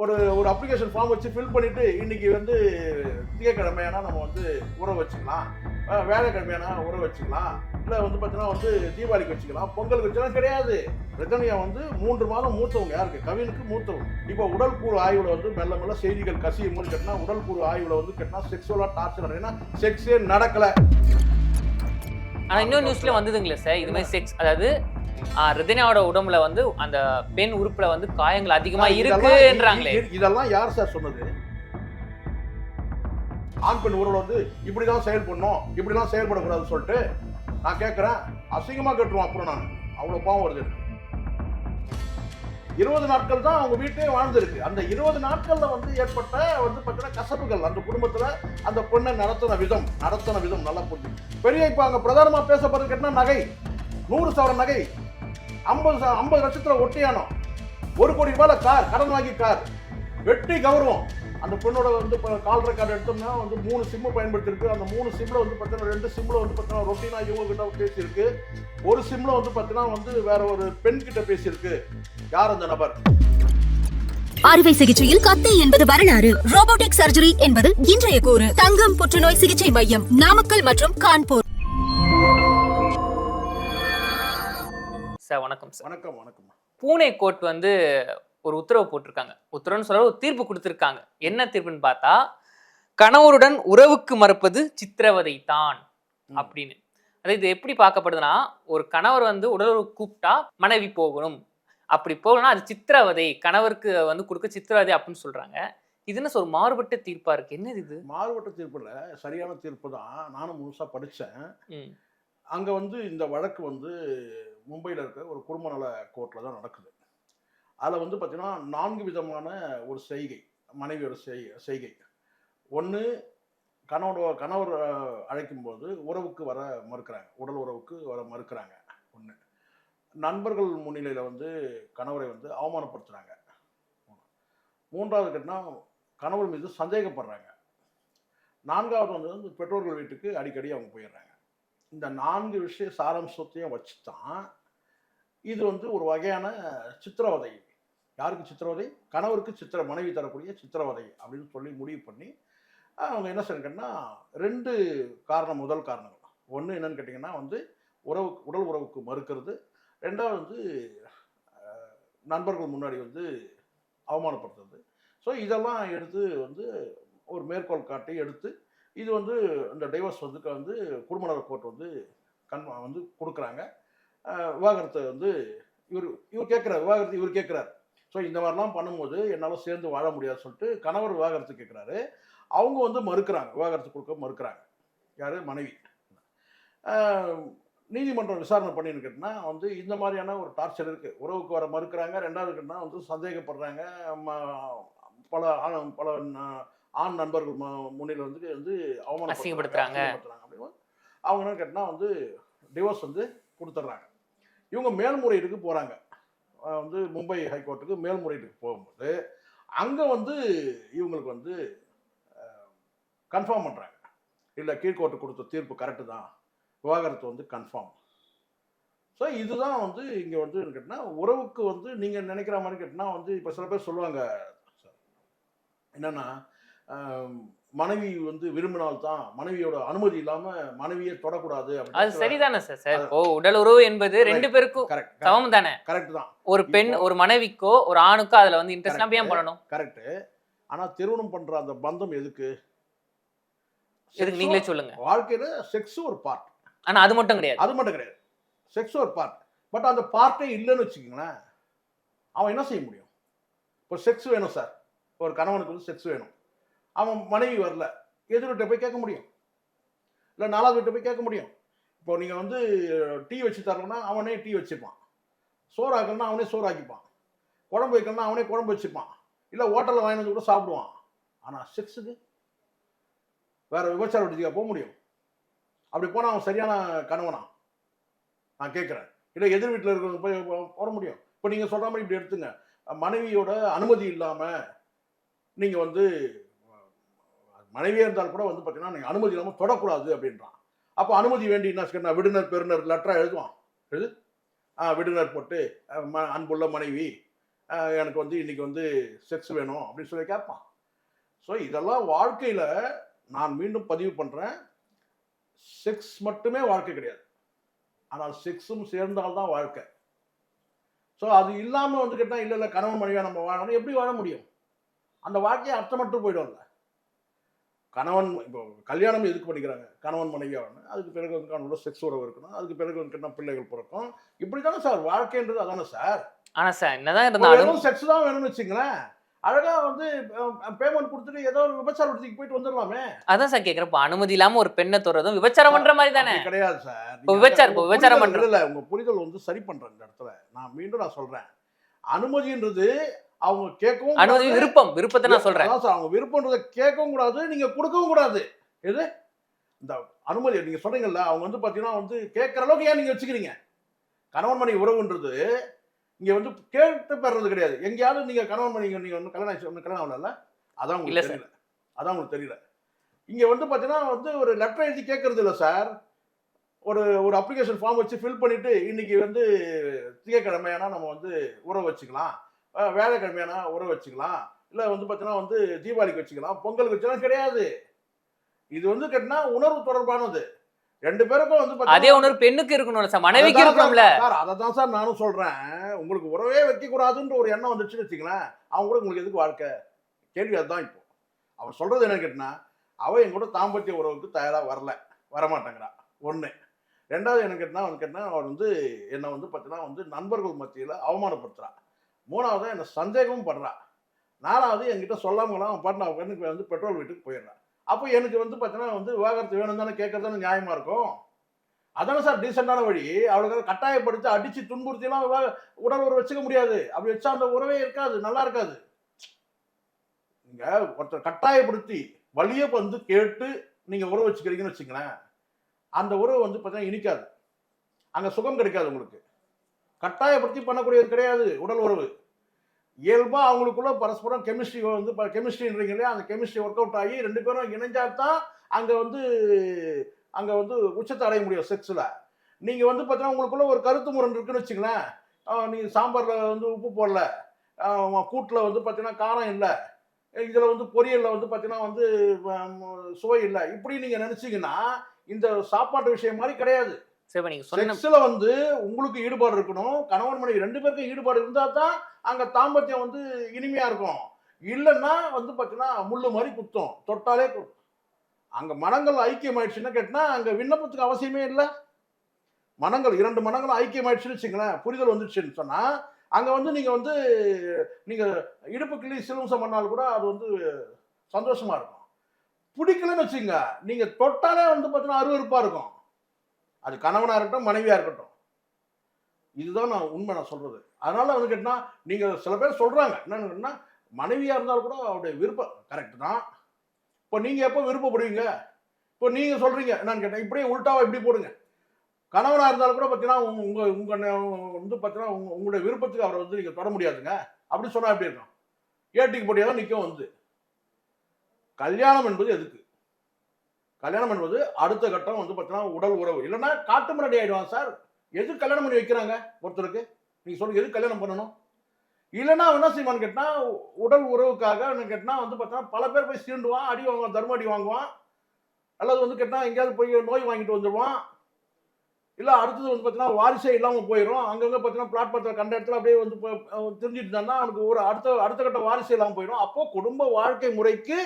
ஒரு ஒரு application form வச்சு ஃபில் பண்ணிட்டு இன்னைக்கு வந்து திங்கக்கிழமையானா நம்ம வந்து உறவு வச்சுக்கலாம். அஹ் வேலைக்கிழமையானா உறவு வச்சுக்கலாம். இல்லை வந்து பார்த்தீங்கன்னா வந்து தீபாவளிக்கு வச்சுக்கலாம். பொங்கலுக்கு வச்சுக்கலாம் கிடையாது. ரஜினியா வந்து மூன்று மாதம் மூத்தவங்க யாருக்கு? கவினுக்கு மூத்தவங்க. இப்போ உடல் கூறு ஆய்வில் வந்து மெல்ல மெல்ல செய்திகள் கசியும் போது கேட்டினா உடல் கூறு ஆய்வில் வந்து கேட்டால் செக்ஸுவலாக டார்ச்சர் ஏன்னா செக்ஸே நடக்கலை. ஆனா இன்னொரு நியூஸ்ல வந்ததுங்களே சார் இது மாதிரி செக்ஸ் அதாவது ரஜினியோட உடம்புல வந்து அந்த பெண் உறுப்புல வந்து காயங்கள் அதிகமா இருக்குன்றாங்களே. இதெல்லாம் யார் சார் சொன்னது? ஆண் பெண் உறவுல வந்து இப்படிதான் செயல்படணும் இப்படிலாம் செயல்படக்கூடாதுன்னு சொல்லிட்டு நான் கேட்கறேன் அசிங்கமா கேட்டுருவோம் அப்புறம் நான். அவ்வளவு பாவம் வருது. இருபது நாட்கள் தான் அவங்க வீட்டே வாழ்ந்திருக்கு. அந்த இருபது நாட்களில் வந்து ஏற்பட்ட வந்து பார்த்தீங்கன்னா கசப்புகள். அந்த குடும்பத்தில் அந்த பொண்ணை நடத்தின விதம் நடத்தின விதம் நல்லா புரிஞ்சு பெரிய இப்போ அங்கே பிரதானமாக பேசப்படுறது கேட்டா நகை. நூறு சவரன் நகை. ஐம்பது ஐம்பது லட்சத்தில் ஒட்டியானம் ஒரு கோடி ரூபாயில் கார் கடன் வாங்கி கார். வெட்டி கௌரவம். அந்த பொண்ணோட வந்து இப்போ கால் ரெக்கார்டு எடுத்தோம்னா வந்து மூணு சிம்மு பயன்படுத்திருக்கு. அந்த மூணு சிம்மில் வந்து பார்த்தீங்கன்னா ரெண்டு சிம்மில் வந்து பார்த்தீங்கன்னா ரொட்டீனாக இவங்க கிட்ட பேசியிருக்கு. ஒரு சிம்மில் வந்து பார்த்தீங்கன்னா வந்து வேற ஒரு பெண் கிட்ட பேசியிருக்கு. யார் அந்த நபர்? அறுவை சிகிச்சையில் கத்தை என்பது வரலாறு. ரோபோட்டிக் சர்ஜரி என்பது இன்றைய கூறு. தங்கம் புற்றுநோய் சிகிச்சை மையம் நாமக்கல் மற்றும் கான்பூர். சார் வணக்கம் சார் வணக்கம் வணக்கம். பூனே கோர்ட் வந்து ஒரு உத்தரவு போட்டிருக்காங்க. உத்தரவுன்னு சொல்ல ஒரு தீர்ப்பு கொடுத்திருக்காங்க. என்ன தீர்ப்புன்னு பார்த்தா கணவருடன் உறவுக்கு மறுப்பது சித்திரவதை தான். அப்படின்னு. அதாவது இது எப்படி பார்க்கப்படுதுன்னா ஒரு கணவர் வந்து உடலுறவு கூப்பிட்டா மனைவி போகணும். அப்படி போகணும்னா அது சித்திரவதை கணவருக்கு வந்து கொடுக்க சித்திரவதை அப்படின்னு சொல்றாங்க. இது என்ன சார் ஒரு மாறுபட்ட தீர்ப்பா இருக்கு? என்னது இது? மாறுபட்ட தீர்ப்புல சரியான தீர்ப்பு தான். நானும் முழுசா படிச்சேன். ம். அங்க வந்து இந்த வழக்கு வந்து மும்பையில் இருக்க ஒரு குடும்ப நல கோர்ட்டில் தான் நடக்குது. அதில் வந்து பார்த்தீங்கன்னா நான்கு விதமான ஒரு செய்கை மனைவியோட செய் செய்கை. ஒன்று கணவனோட கணவர் அழைக்கும்போது உறவுக்கு வர மறுக்கிறாங்க. உடல் உறவுக்கு வர மறுக்கிறாங்க. ஒன்று நண்பர்கள் முன்னிலையில் வந்து கணவரை வந்து அவமானப்படுத்துகிறாங்க மூன்றாவது கட்டினா கணவர் மீது சந்தேகப்படுறாங்க. நான்காவது வந்து வந்து பெற்றோர்கள் வீட்டுக்கு அடிக்கடி அவங்க போயிடுறாங்க. இந்த நான்கு விஷய சாராம்சத்தையும் வச்சு தான் இது வந்து ஒரு வகையான சித்திரவதை. யாருக்கு சித்திரவதை? கணவருக்கு சித்திர மனைவி தரக்கூடிய சித்திரவதை அப்படின்னு சொல்லி முடிவு பண்ணி அவங்க என்ன செய்யணுங்கன்னா ரெண்டு காரணம் முதல் காரணங்கள். ஒன்று என்னன்னு கேட்டிங்கன்னா வந்து உறவு உடல் உறவுக்கு மறுக்கிறது ரெண்டாவது வந்து நண்பர்கள் முன்னாடி வந்து அவமானப்படுத்துறது. ஸோ இதெல்லாம் எடுத்து வந்து ஒரு மேற்கோள் காட்டி எடுத்து இது வந்து இந்த டைவர்ஸ் வந்து வந்து குடும்ப நல கோர்ட் வந்து கண் வந்து கொடுக்குறாங்க. விவாகரத்தை வந்து இவர் இவர் கேட்குறாரு விவாகரத்து இவர் கேட்குறாரு. ஸோ இந்த மாதிரிலாம் பண்ணும்போது என்னால் சேர்ந்து வாழ முடியாது சொல்லிட்டு கணவர் விவாகரத்து கேட்குறாரு. அவங்க வந்து மறுக்கிறாங்க விவாகரத்து கொடுக்க மறுக்கிறாங்க. யார்? மனைவி. நீதிமன்றம் விசாரணை பண்ணின்னு கேட்டினா வந்து இந்த மாதிரியான ஒரு டார்ச்சர் இருக்குது உறவுக்கு வர மறுக்கிறாங்க ரெண்டாவது கேட்டினா வந்து சந்தேகப்படுறாங்க. பல ஆண் பல ஆண் நண்பர்கள் முன்னிலை வந்து வந்து அவமானப்படுத்துறாங்க, அசிங்கப்படுத்துறாங்க. அப்படின்னு அவங்க என்ன கேட்டினா வந்து டிவோர்ஸ் வந்து கொடுத்துட்றாங்க. இவங்க மேல்முறையீடுக்கு போகிறாங்க வந்து மும்பை ஹைகோர்ட்டுக்கு மேல்முறையீட்டுக்கு போகும்போது அங்கே வந்து இவங்களுக்கு வந்து கன்ஃபார்ம் பண்ணுறாங்க இல்லை கீழ்கோர்ட்டு கொடுத்த தீர்ப்பு கரெக்டு தான். விவாகரத்து வந்து கன்ஃபார்ம் ஸோ இதுதான் வந்து இங்கே வந்து கேட்டினா உறவுக்கு வந்து நீங்கள் நினைக்கிற மாதிரி கேட்டினா வந்து இப்போ சில பேர் சொல்லுவாங்க என்னன்னா மனைவி வந்து விரும்பினால்தான் மனைவியோட அனுமதி இல்லாம மனைவியை தொடக்கூடாது அது சரிதானே சார் சார் இப்போ உடல் உறவு என்பது ரெண்டு பேருக்கும் கரெக்ட் சமம் தானே? கரெக்ட் தான். ஒரு பெண் ஒரு மனைவிக்கோ ஒரு ஆணுக்கோ அதுல வந்து இன்ட்ரெஸ்ட் ஏன். பண்ணணும்? கரெக்ட் ஆனா திருமணம் பண்ற அந்த பந்தம் எதுக்கு? எதுக்கு? நீங்களே சொல்லுங்க. வாழ்க்கையில செக்ஸ் ஒரு பார்ட் ஆனால் அது மட்டும் கிடையாது. அது மட்டும் கிடையாது. செக்ஸ் ஒரு பார்ட் பட் அந்த பார்ட்டே இல்லைன்னு வச்சுக்கோங்களேன் அவன் என்ன செய்ய முடியும்? இப்போ செக்ஸ் வேணும் சார் ஒரு கணவனுக்கு வந்து செக்ஸ் வேணும். அவன் மனைவி வரல எதிர்கிட்ட போய் கேட்க முடியும்? இல்லை நாலாவது வீட்டை போய் கேட்க முடியும்? இப்போ நீங்கள் வந்து டீ வச்சு தரலன்னா அவனே டீ வச்சுப்பான். சோறு ஆக்கணும்னா அவனே சோறு ஆக்கிப்பான் குழம்பு வைக்கணும்னா அவனே குழம்பு வச்சுப்பான். இல்லை ஹோட்டலில் வாங்கி வந்து கூட சாப்பிடுவான். ஆனால் செக்ஸுக்கு வேறு விபச்சார விடுதியாக போக முடியும். அப்படி போனால் அவன் சரியான கணவனா? நான் கேட்குறேன். இல்லை எதிர் வீட்டில் இருக்கிறவங்க போய் போட முடியும். இப்போ நீங்கள் சொல்கிற மாதிரி இப்படி எடுத்துங்க. மனைவியோட அனுமதி இல்லாமல் நீங்கள் வந்து மனைவியாக இருந்தால் கூட வந்து பார்த்தீங்கன்னா நீங்கள் அனுமதி இல்லாமல் தொடக்கூடாது அப்படின்றான். அப்போ அனுமதி வேண்டி என்ன செய்யணும் விடுனர் பெறுநர் லெட்டராக எழுதுவான். எழுது. ஆ விடுனர் போட்டு ம- அன்புள்ள மனைவி எனக்கு வந்து இன்றைக்கி வந்து செக்ஸ் வேணும் அப்படின்னு சொல்லி கேட்பான். ஸோ இதெல்லாம் வாழ்க்கையில் நான் மீண்டும் பதிவு பண்ணுறேன் செக்ஸ் மட்டுமே வாழ்க்கை கிடையாது. ஆனால் செக்ஸும் சேர்ந்தால்தான் வாழ்க்கை. ஸோ அது இல்லாமல் வந்து கேட்டால் இல்லை இல்லை கணவன் மனைவியாக நம்ம வாழணும். எப்படி வாழ முடியும்? அந்த வாழ்க்கையை அர்த்தமற்று போயிடும்ல. கணவன் இப்போ கல்யாணம் எதுக்கு பண்ணிக்கிறாங்க கணவன் மனைவியாக வாழணும் அதுக்கு பிறகு வந்து கணவனோட செக்ஸ் உறவு இருக்கணும். அதுக்கு பிறகு வந்து கேட்டால் பிள்ளைகள் பிறக்கும். இப்படி தானே சார்? வாழ்க்கைன்றது அதானே சார்? ஆனா சார் என்னதான் இருந்தாலும் செக்ஸ் தான் வேணும்னு வச்சுங்களேன். அழகா வந்து பேமெண்ட் கொடுத்துட்டு ஏதோ ஒரு விபச்சார விடுதிக்கு போயிட்டு வந்துடலாமே அதான் சார் கேக்குறேன். இப்ப அனுமதி இல்லாம ஒரு பெண்ணை தொடுறதும் விபச்சாரம் பண்ற மாதிரி தானே? கிடையாது சார். விபச்சாரம், விபச்சாரம் பண்றது. இல்ல உங்க புரிதல் வந்து சரி பண்றேன் இந்த இடத்துல. நான் மீண்டும் நான் சொல்றேன். அனுமதின்றது அவங்க கேட்கவும் அனுமதி. விருப்பம். விருப்பத்தை நான் சொல்றேன். சார் அவங்க விருப்பன்றதை கேட்கவும் கூடாது நீங்க கொடுக்கவும் கூடாது. எது? இந்த அனுமதி நீங்க சொல்றீங்கல்ல அவங்க வந்து பாத்தீங்கன்னா வந்து கேட்கற அளவுக்கு ஏன் நீங்க வச்சுக்கிறீங்க? கணவன் மனைவி உறவுன்றது இங்க வந்து கேட்டு பெறது கிடையாது. எங்கேயாவது நீங்க கணவன் மனைவி நீங்க வந்து கல்யாணம் கல்யாணம் ஆகல அதான் இல்ல. தெரியல. அதான் உங்களுக்கு தெரியல. இங்க வந்து பாத்தீங்கன்னா வந்து ஒரு லெட்டர் எழுதி கேட்கறது இல்ல சார். ஒரு ஒரு அப்ளிகேஷன் ஃபார்ம் வச்சு ஃபில் பண்ணிட்டு இன்னைக்கு வந்து திங்கக்கிழமையானா நம்ம வந்து உறவு வச்சுக்கலாம். வேலைக்கிழமையானா உறவு வச்சுக்கலாம். இல்ல வந்து பாத்தீங்கன்னா வந்து தீபாவளிக்கு வச்சுக்கலாம். பொங்கலுக்கு வச்சுக்கலாம். கிடையாது. இது வந்து கேட்டினா உணர்வு தொடர்பானது. ரெண்டு பேருக்கும் வந்து அதே உணர்வு பெண்ணுக்கு இருக்கணும்ல சார் மனைவிக்கு இருக்கணும்ல. சார், அதை தான் சார் நானும் சொல்றேன். உங்களுக்கு உறவே வைக்க கூடாதுன்ற ஒரு எண்ணம் வந்துச்சுன்னு வச்சுங்களேன் அவங்க கூட உங்களுக்கு எதுக்கு வாழ்க்கை? கேள்வி அதுதான் இப்போ. அவன் சொல்றது என்ன கேட்டினா அவ என் கூட தாம்பத்திய உறவுக்கு தயாரா வரல. வரமாட்டேங்கிறா. ஒண்ணு. ரெண்டாவது என்ன கேட்டினா அவன் கேட்டினா அவர் வந்து என்னை வந்து பார்த்தீங்கன்னா வந்து நண்பர்கள் மத்தியில் அவமானப்படுத்துறா. மூணாவது என்னை சந்தேகமும் படுறா. நாலாவது என்கிட்ட சொல்லாமலாம் அவன் பாட்டு அவன் பெண்ணுக்கு வந்து பெட்ரோல் வீட்டுக்கு போயிடுறான் அப்போ எனக்கு வந்து பார்த்தீங்கன்னா வந்து விவாகரத்து வேணும் தானே கேட்கறது நியாயமாக இருக்கும்? அதானே சார் டீசெண்டான வழி. அவளுக்கு கட்டாயப்படுத்தி அடித்து துன்புறுத்திலாம் விவா- உடல் உறவு வச்சுக்க முடியாது. அப்படி வச்சா அந்த உறவே இருக்காது நல்லா இருக்காது. நீங்கள் ஒருத்தர் கட்டாயப்படுத்தி வழியை வந்து கேட்டு நீங்கள் உறவு வச்சுக்கிறீங்கன்னு வச்சுங்களேன் அந்த உறவு வந்து பார்த்தீங்கன்னா இனிக்காது. அங்கே சுகம் கிடைக்காது உங்களுக்கு. கட்டாயப்படுத்தி பண்ணக்கூடியது கிடையாது உடல் உறவு. இயல்பாக அவங்களுக்குள்ள பரஸ்பரம் கெமிஸ்ட்ரி வந்து கெமிஸ்ட்ரின்றீங்க இல்லையா? அந்த கெமிஸ்ட்ரி ஒர்க் அவுட் ஆகி ரெண்டு பேரும் இணைஞ்சாதான் அங்கே வந்து அங்கே வந்து உச்சத்தை அடைய முடியும் செக்ஸில் நீங்கள் வந்து பார்த்தீங்கன்னா உங்களுக்குள்ள ஒரு கருத்து முரண் இருக்குன்னு வச்சுங்களேன் நீங்கள் சாம்பாரில் வந்து உப்பு போடல. கூட்டில் வந்து பார்த்தீங்கன்னா காரம் இல்லை. இதில் வந்து பொரியலில் வந்து பார்த்தீங்கன்னா வந்து சுவை இல்லை. இப்படி நீங்கள் நினச்சிங்கன்னா இந்த சாப்பாட்டு விஷயம் மாதிரி கிடையாது. சரி இப்ப நீங்க சொன்ன வந்து உங்களுக்கு ஈடுபாடு இருக்கணும். கணவன் மனைவி ரெண்டு பேருக்கும் ஈடுபாடு இருந்தா தான் அங்க தாம்பத்தியம் வந்து இனிமையா இருக்கும். இல்லைன்னா வந்து பாத்தீங்கன்னா முள்ளு மாதிரி குத்தும். தொட்டாலே குத்தும் அங்க மனங்கள் ஐக்கியம் ஆயிடுச்சுன்னா கேட்டினா அங்க விண்ணப்பத்துக்கு அவசியமே இல்லை. மனங்கள் இரண்டு மனங்களும் ஐக்கியம் ஆயிடுச்சுன்னு வச்சுங்களேன் புரிதல் வந்துடுச்சுன்னு சொன்னா அங்க வந்து நீங்க வந்து நீங்க இடுப்பு கிளி சிலம்சம் பண்ணால் கூட அது வந்து சந்தோஷமா இருக்கும். பிடிக்கலன்னு வச்சுங்க நீங்க தொட்டாலே வந்து பார்த்தீங்கன்னா அருவருப்பா இருக்கும். அது கணவனாக இருக்கட்டும் மனைவியாக இருக்கட்டும். இதுதான் நான் உண்மை நான் சொல்கிறது அதனால் வந்து கேட்டால் நீங்கள் சில பேர் சொல்கிறாங்க என்னென்னு கேட்டால் மனைவியாக இருந்தாலும் கூட அவருடைய விருப்பம் கரெக்டு தான். இப்போ நீங்கள் எப்போ விருப்பப்படுவீங்க? இப்போ நீங்கள் சொல்கிறீங்க என்னன்னு கேட்டேன் இப்படியே உள்டாவா இப்படி போடுங்க. கணவனாக இருந்தாலும் கூட பார்த்தீங்கன்னா உங்கள் உங்கள் வந்து பார்த்தீங்கன்னா உங்க உங்களுடைய விருப்பத்துக்கு அவரை வந்து நீங்கள் தொட முடியாதுங்க. அப்படி சொன்னால் எப்படி இருக்கும்? ஏட்டிக்கு போட்டியாக தான் நிற்கும் வந்து. கல்யாணம் என்பது எதுக்கு? கல்யாணம் என்பது அடுத்த கட்டம் வந்து பார்த்தீங்கன்னா உடல் உறவு. இல்லைன்னா காட்டு முன்னாடி ஆயிடுவான் சார். எது கல்யாணம் பண்ணி வைக்கிறாங்க ஒருத்தருக்கு? நீங்கள் சொல்லுங்க எது கல்யாணம் பண்ணணும்? இல்லைன்னா என்ன செய்வான்னு கேட்டால் உடல் உறவுக்காக என்ன வந்து பார்த்தீங்கன்னா பல பேர் போய் சீண்டுவான் அடி வாங்குவான் தர்ம அடி வாங்குவான். அல்லது வந்து கேட்டால் எங்கேயாவது போய் நோய் வாங்கிட்டு வந்துடுவான் இல்லை அடுத்தது வந்து பார்த்தீங்கன்னா வாரிசே இல்லாமல் போயிடும் அங்கங்கே பார்த்தீங்கன்னா பிளாட்பாரத்தில் கண்ட இடத்துல அப்படியே வந்து தெரிஞ்சுட்டு இருந்தான்னா அவனுக்கு ஒரு அடுத்த அடுத்த கட்ட வாரிசே இல்லாமல் போயிடும் அப்போ குடும்ப வாழ்க்கை முறைக்கு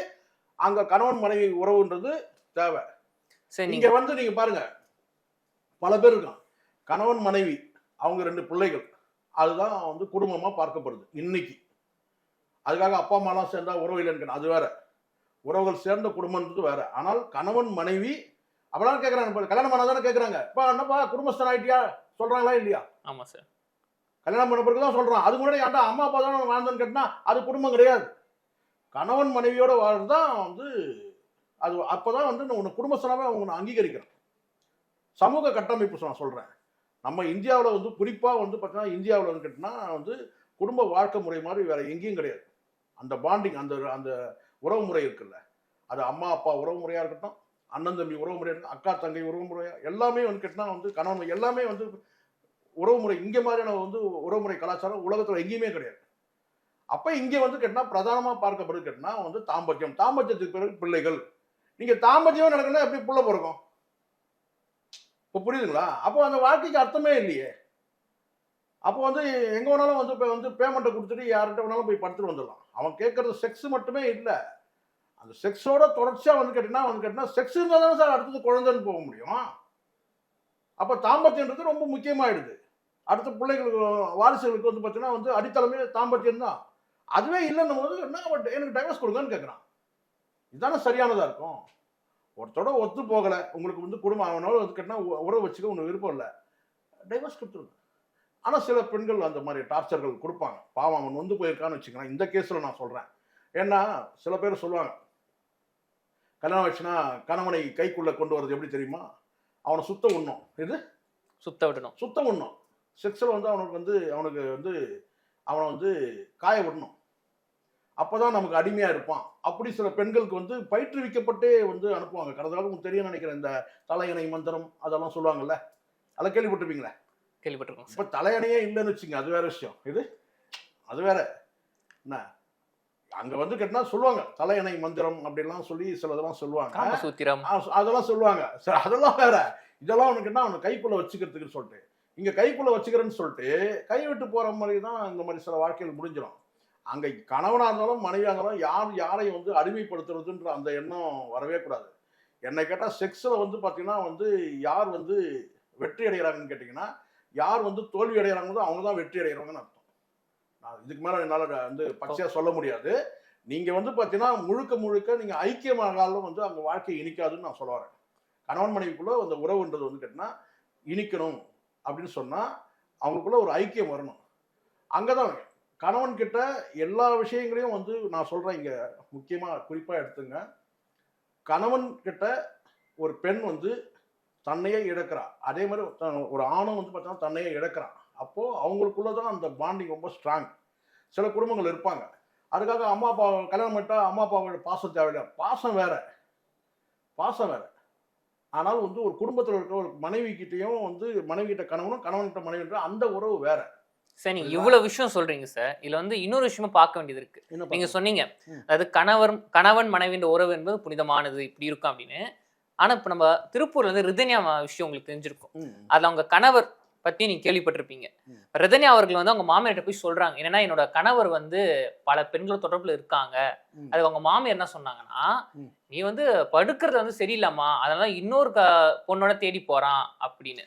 அங்கே கணவன் மனைவி உறவுன்றது தேவை. சரி நீங்க வந்து நீங்க பாருங்க. பல பேர் இருக்கான் கணவன் மனைவி அவங்க ரெண்டு பிள்ளைகள். அதுதான் வந்து குடும்பமா பார்க்கப்படுது இன்னைக்கு. அதுக்காக அப்பா அம்மாலாம் சேர்ந்தா உறவு இல்லைன்னு அது வேற. உறவுகள் சேர்ந்த குடும்பம்ன்றது வேற. ஆனால் கணவன் மனைவி அப்பெல்லாம் கேட்கறாங்க கல்யாணம் பண்ணாதானே கேட்கறாங்க இப்போ என்னப்பா குடும்பஸ்தன் ஆயிட்டியா? சொல்றாங்களா இல்லையா? ஆமா சார் கல்யாணம் பண்ண பிறகு தான் சொல்றான். அது முன்னாடி ஏன்டா அம்மா அப்பா தான் வாழ்ந்தோன்னு கேட்டினா அது குடும்பம் கிடையாது. கணவன் மனைவியோட வாழ்றது தான் வந்து அது அப்பதான் வந்து நான் உன்னை அவங்க உன்னை அங்கீகரிக்கிறேன் சமூக கட்டமைப்பு நான் சொல்கிறேன் நம்ம இந்தியாவில் வந்து குறிப்பாக வந்து பார்த்தீங்கன்னா இந்தியாவில் வந்து கேட்டினா வந்து குடும்ப வாழ்க்கை முறை மாதிரி வேறு எங்கேயும் கிடையாது. அந்த பாண்டிங் அந்த அந்த உறவு முறை இருக்குல்ல. அது அம்மா அப்பா உறவு முறையாக இருக்கட்டும் அண்ணன் தம்பி உறவு முறையாக இருக்கட்டும் அக்கா தங்கை உறவு முறையாக எல்லாமே வந்து கேட்டினா வந்து கணவன் எல்லாமே வந்து உறவுமுறை இங்கே மாதிரியான வந்து உறவுமுறை கலாச்சாரம் உலகத்தில் எங்கேயுமே கிடையாது. அப்போ இங்கே வந்து கேட்டால் பிரதானமாக பார்க்கப்படுது கேட்டால் வந்து தாம்பத்தியம். தாம்பத்தியத்துக்கு பிறகு பிள்ளைகள். நீங்க தாம்பத்தியம் நடக்கணும் எப்படி புள்ள பிறக்கும்? இப்போ புரியுதுங்களா? அப்போ அந்த வாழ்க்கைக்கு அர்த்தமே இல்லையே. அப்போ வந்து எங்க வேணாலும் வந்து இப்போ வந்து பேமெண்ட்டை கொடுத்துட்டு யார்கிட்ட வேணாலும் போய் படுத்துட்டு வந்துடலாம். அவன் கேட்கறது செக்ஸ் மட்டுமே இல்லை. அந்த செக்ஸோட தொடர்ச்சியாக வந்து கேட்டிங்கன்னா வந்து கேட்டிங்கன்னா செக்ஸ் இருந்தால் தானே சார் அடுத்தது குழந்தைன்னு போக முடியும். அப்போ தாம்பத்தியன்றது ரொம்ப முக்கியமாயிடுது. அடுத்த பிள்ளைகளுக்கு வாரிசுகளுக்கு வந்து பார்த்தீங்கன்னா வந்து அடித்தளமே தாம்பத்தியம் தான் அதுவே இல்லைன்னும் போது என்ன எனக்கு டைவர்ஸ் கொடுங்கன்னு கேட்குறான் இதுதானே சரியானதாக இருக்கும்? ஒருத்தோட ஒத்து போகலை. உங்களுக்கு வந்து குடும்பம் அவனோட வந்து கேட்டால் உறவு வச்சுக்க உனக்கு விருப்பம் இல்லை. டைவர்ஸ் கொடுத்துருங்க. ஆனால் சில பெண்கள் அந்த மாதிரி டார்ச்சர்கள் கொடுப்பாங்க. பாவம் அவன் வந்து போயிருக்கான்னு வச்சுக்கலாம் இந்த கேஸில் நான் சொல்கிறேன் ஏன்னா சில பேர் சொல்லுவாங்க கல்யாணம் வச்சுன்னா கணவனை கைக்குள்ளே கொண்டு வரது எப்படி தெரியுமா? அவனை சுத்த உண்ணும் இது சுத்த விடணும். சுத்தம் உண்ணும் செக்ஸில் வந்து அவனுக்கு வந்து அவனுக்கு வந்து அவனை வந்து காய விடணும். அப்பதான் நமக்கு அடிமையா இருப்பான். அப்படி சில பெண்களுக்கு வந்து பயிற்றுவிக்கப்பட்டே வந்து அனுப்புவாங்க. கடந்த காலம் உங்களுக்கு தெரியும் நினைக்கிறேன் இந்த தலையணை மந்திரம் அதெல்லாம் சொல்லுவாங்கல்ல? அதெல்லாம் கேள்விப்பட்டிருப்பீங்களே? கேள்விப்பட்டிருக்கோம் இப்ப தலையணையே இல்லைன்னு வச்சுங்க அது வேற விஷயம். இது? அது வேற. என்ன? அங்க வந்து கேட்டா சொல்லுவாங்க தலையணை மந்திரம் அப்படிலாம் சொல்லி சிலதெல்லாம் சொல்லுவாங்க. காமசூத்திரம். ஆ, சொ- அதெல்லாம் சொல்லுவாங்க. சரி அதெல்லாம் வேற. இதெல்லாம் உனக்கு என்ன அவனை கைக்குள்ள வச்சுக்கிறதுக்குன்னு சொல்லிட்டு. இங்க கைக்குள்ள வச்சுக்கிறேன்னு சொல்லிட்டு கை விட்டு போற மாதிரி தான் இந்த மாதிரி சில வாழ்க்கைகள் முடிஞ்சிடும் அங்கே கணவனாக இருந்தாலும் மனைவியாக இருந்தாலும் யார் யாரை வந்து அடிமைப்படுத்துறதுன்ற அந்த எண்ணம் வரவே கூடாது. என்னை கேட்டால் செக்ஸில் வந்து பார்த்தீங்கன்னா வந்து யார் வந்து வெற்றி அடைகிறாங்கன்னு கேட்டிங்கன்னா யார் வந்து தோல்வி அடைகிறாங்களோ அவங்க தான் வெற்றி அடைகிறாங்கன்னு அர்த்தம். நான் இதுக்கு மேலே என்னால் வந்து பச்சையாக சொல்ல முடியாது. நீங்கள் வந்து பார்த்தீங்கன்னா முழுக்க முழுக்க நீங்கள் ஐக்கியமானாலும் வந்து அங்கே வாழ்க்கை இனிக்காதுன்னு நான் சொல்ல வரேன். கணவன் மனைவிக்குள்ளே அந்த உறவுன்றது வந்து கேட்டிங்கன்னா இனிக்கணும் அப்படின்னு சொன்னால் அவங்களுக்குள்ள ஒரு ஐக்கியம் வரணும். அங்கே தான் கணவன் கிட்ட எல்லா விஷயங்களையும் வந்து நான் சொல்றேன் இங்க. முக்கியமா குறிப்பா எடுத்துங்க. கணவன் கிட்ட ஒரு பெண் வந்து தன்னையே இழக்கிறான் அதே மாதிரி ஒரு ஆணும் வந்து பார்த்தோன்னா தன்னையே இழக்கிறான் அப்போ அவங்களுக்குள்ள தான் அந்த பாண்டிங் ரொம்ப ஸ்ட்ராங் சில குடும்பங்கள் இருப்பாங்க. அதுக்காக அம்மா அப்பா கல்யாணம் பண்ணிட்டா அம்மா அப்பாவோட பாசம் தேவையில்லை. பாசம் வேற. பாசம் வேற. ஆனால் வந்து ஒரு குடும்பத்தில் இருக்கிற ஒரு மனைவி கிட்டேயும் வந்து மனைவி கிட்ட கணவனும் கணவன் கிட்ட மனைவி அந்த உறவு வேற. சார் நீங்க இவ்வளவு விஷயம் சொல்றீங்க சார் இதுல வந்து இன்னொரு விஷயமும் பார்க்க வேண்டியது இருக்கு நீங்க? சொன்னீங்க. அதாவது கணவர் கணவன் மனைவின்ற உறவு என்பது புனிதமானது இப்படி இருக்கும் அப்படின்னு. ஆனா இப்ப நம்ம திருப்பூர்ல இருந்து ரிதன்யா விஷயம் உங்களுக்கு தெரிஞ்சிருக்கும். அதுல அவங்க கணவர் பத்தி நீங்க கேள்விப்பட்டிருப்பீங்க. ரிதன்யா அவர்கள் வந்து அவங்க மாமியார்ட்ட போய் சொல்றாங்க என்னன்னா என்னோட கணவர் வந்து பல பெண்கள் தொடர்புல இருக்காங்க. அது அவங்க மாமியார் என்ன சொன்னாங்கன்னா. நீ வந்து படுக்கிறது வந்து சரியில்லாமா அதனால இன்னொரு க- பொண்ணோட தேடி போறான் அப்படின்னு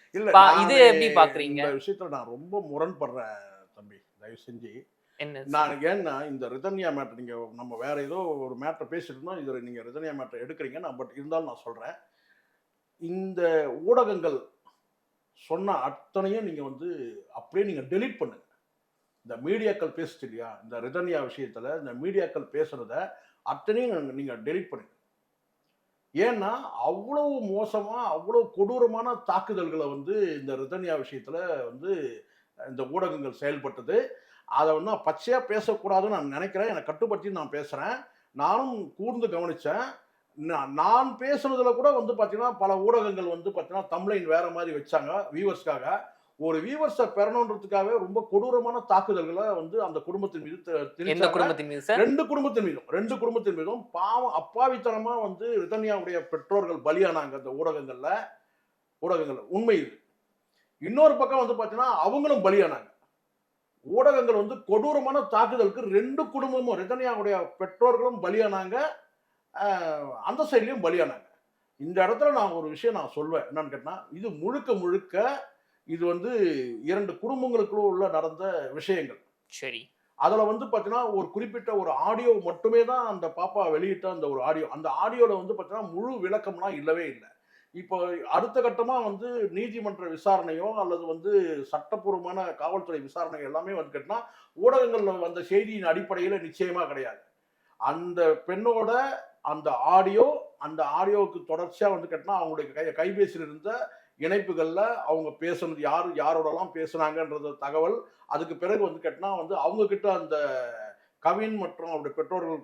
இது எப்படி பாக்குறீங்க? இந்த விஷயத்துல நான் ரொம்ப முரண்படுறேன் தம்பி தயவு செஞ்சு என்ன நான் ஏன்னா இந்த ரிதன்யா மேட்டர் நீங்க நம்ம வேற ஏதோ ஒரு மேட்டர் பேசிட்டு இருந்தோம் இதுல நீங்க ரிதன்யா மேட்டர் எடுக்கிறீங்க நான் பட் இருந்தாலும் நான் சொல்றேன் இந்த ஊடகங்கள் சொன்ன அத்தனையும் நீங்கள் வந்து அப்படியே நீங்கள் டெலீட் பண்ணுங்க. இந்த மீடியாக்கள் பேசுச்சு இல்லையா? இந்த ரிதன்யா விஷயத்தில் இந்த மீடியாக்கள் பேசுகிறத அத்தனையும் நீங்கள் டெலிட் பண்ணுங்க. ஏன்னா அவ்வளவு மோசமாக அவ்வளோ கொடூரமான தாக்குதல்களை வந்து இந்த ரிதன்யா விஷயத்தில் வந்து இந்த ஊடகங்கள் செயல்பட்டது. அதை வந்து நான் பேசக்கூடாதுன்னு நான் நினைக்கிறேன். என்னை கட்டுப்படுத்தி நான் பேசுகிறேன் நானும் கூர்ந்து கவனித்தேன் நான் நான் பேசுனதுல கூட வந்து பார்த்தீங்கன்னா பல ஊடகங்கள் வந்து பார்த்தீங்கன்னா தம்ப்ளைன் வேற மாதிரி வச்சாங்க வியூவர்ஸ்க்காக ஒரு வியூவர்ஸை பெறணுன்றதுக்காகவே ரொம்ப கொடூரமான தாக்குதல்களை வந்து அந்த குடும்பத்தின் மீது. குடும்பத்தின் மீது ரெண்டு குடும்பத்தின் மீதும் ரெண்டு குடும்பத்தின் மீதும் பாவம் அப்பாவித்தனமா வந்து ரிதன்யாவுடைய பெற்றோர்கள் பலியானாங்க அந்த ஊடகங்கள்ல. ஊடகங்கள் உண்மை இது. இன்னொரு பக்கம் வந்து பார்த்தீங்கன்னா அவங்களும் பலியானாங்க. ஊடகங்கள் வந்து கொடூரமான தாக்குதலுக்கு ரெண்டு குடும்பமும் ரிதன்யாவுடைய பெற்றோர்களும் பலியானாங்க. அந்த சைட்லயும் பலியானாங்க. இந்த இடத்துல நான் ஒரு விஷயம் நான் சொல்வேன். என்னன்னு கேட்டா இது முழுக்க முழுக்க இது வந்து இரண்டு குடும்பங்களுக்குள்ள உள்ள நடந்த விஷயங்கள். சரி. அதுல வந்து பாத்தீங்கன்னா ஒரு குறிப்பிட்ட ஒரு ஆடியோ மட்டுமே தான் அந்த பாப்பா வெளியிட்ட அந்த ஒரு ஆடியோ அந்த ஆடியோல வந்து பாத்தீங்கன்னா முழு விளக்கம்லாம் இல்லவே இல்லை. இப்போ அடுத்த கட்டமா வந்து நீதிமன்ற விசாரணையோ அல்லது வந்து சட்டப்பூர்வமான காவல்துறை விசாரணை எல்லாமே வந்து கேட்டினா ஊடகங்கள்ல வந்த செய்தியின் அடிப்படையில நிச்சயமா கிடையாது. அந்த பெண்ணோட அந்த ஆடியோ அந்த ஆடியோவுக்கு தொடர்ச்சியாக வந்து கேட்டினா அவங்களுடைய கை கைபேசியில் இருந்த இணைப்புகளில் அவங்க பேசுனது யார் யாரோடலாம் பேசுனாங்கன்றது தகவல். அதுக்கு பிறகு வந்து கேட்டினா வந்து அவங்கக்கிட்ட அந்த கவின் மற்றும் அவருடைய பெற்றோர்கள்